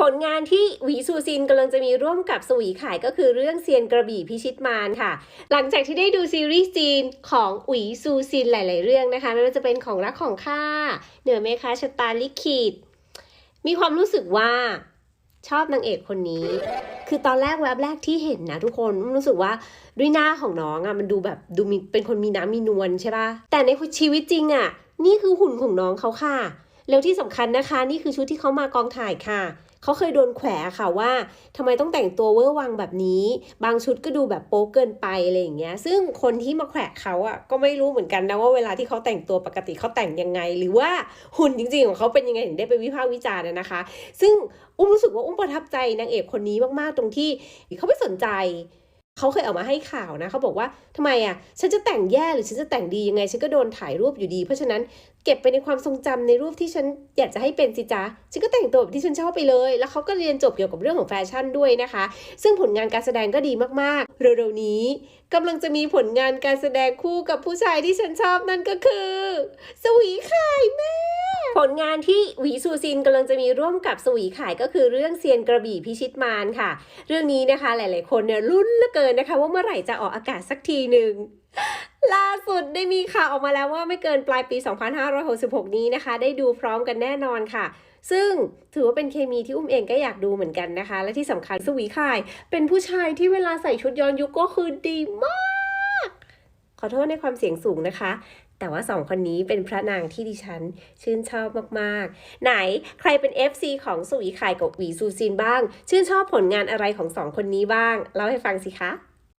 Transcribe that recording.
ผลงานที่หวีซูซินกำลังจะมีร่วมกับสวีขายก็คือเรื่องเซียนกระบี่พิชิตมารค่ะ หลังจากที่ได้ดูซีรีส์จีนของหวีซูซินหลาย ๆ เรื่องนะคะไม่ว่าจะเป็นของรักของข้าเหนือเมฆาชะตาลิขิตมีความรู้สึกว่าชอบนางเอกคนนี้ คือตอนแรกแวบแรกที่เห็นนะทุกคนรู้สึกว่าด้วยหน้าของน้องอะมันดูแบบดูมีเป็นคนมีน้ำมีนวลใช่ปะแต่ในชีวิตจริงอะนี่คือหุ่นของน้องเขาค่ะ แล้วที่สำคัญนะคะ นี่คือชุดที่เขามากองถ่ายค่ะ เขาเคยโดนแขวะค่ะว่าทำไมต้องแต่งตัวเวอร์วังแบบนี้ บางชุดก็ดูแบบโป๊เกินไปอะไรอย่างเงี้ย ซึ่งคนที่มาแขวะเขาอะก็ไม่รู้เหมือนกันนะว่าเวลาที่เขาแต่งตัวปกติเขาแต่งยังไง หรือว่าหุ่นจริงๆของเขาเป็นยังไงถึงได้ไปวิพากษ์วิจารณ์นะคะ ซึ่งอุ้มรู้สึกว่าอุ้มประทับใจนางเอกคนนี้มากๆตรงที่เขาไม่สนใจ เขาเคยออกมาให้ข่าวนะเขาบอกว่าทำไมอะฉันจะแต่งแย่หรือฉันจะแต่งดียังไง ฉันก็โดนถ่ายรูปอยู่ดี เพราะฉะนั้นเก็บไปในความทรงจำในรูปที่ฉันอยากจะให้เป็นสิจ๊ะฉันก็แต่งตัวแบบที่ฉันชอบไปเลย แล้วเขาก็เรียนจบเกี่ยวกับเรื่องของแฟชั่นด้วยนะคะ ซึ่งผลงานการแสดงก็ดีมากๆ เร็วๆนี้กำลังจะมีผลงานการแสดงคู่กับผู้ชายที่ฉันชอบนั่นก็คือ สวีขายแม่ผลงานที่หวีซูซินกำลังจะมีร่วมกับสวีขายก็คือเรื่องเซียนกระบี่พิชิตมารค่ะ เรื่องนี้นะคะหลาย ๆ คนเนี่ยลุ้นเหลือเกินนะคะ ว่าเมื่อไหร่จะออกอากาศสักทีหนึ่งล่าสุดได้มีข่าวออกมาแล้วว่าไม่เกินปลายปี 2566 นี้นะคะ ได้ดูพร้อมกันแน่นอนค่ะ ซึ่งถือว่าเป็นเคมีที่อุ้มเองก็อยากดูเหมือนกันนะคะ และที่สำคัญสวีค่าย เป็นผู้ชายที่เวลาใส่ชุดย้อนยุคก็คือดีมาก ขอโทษในความเสียงสูงนะคะ แต่ว่าสองคนนี้เป็นพระนางที่ดิฉัน ชื่นชอบมากๆ ไหนใครเป็น FC ของสุวีข่ายกับหวีซูซินบ้าง ชื่นชอบผลงานอะไรของสองคนนี้บ้างเล่าให้ฟังสิคะ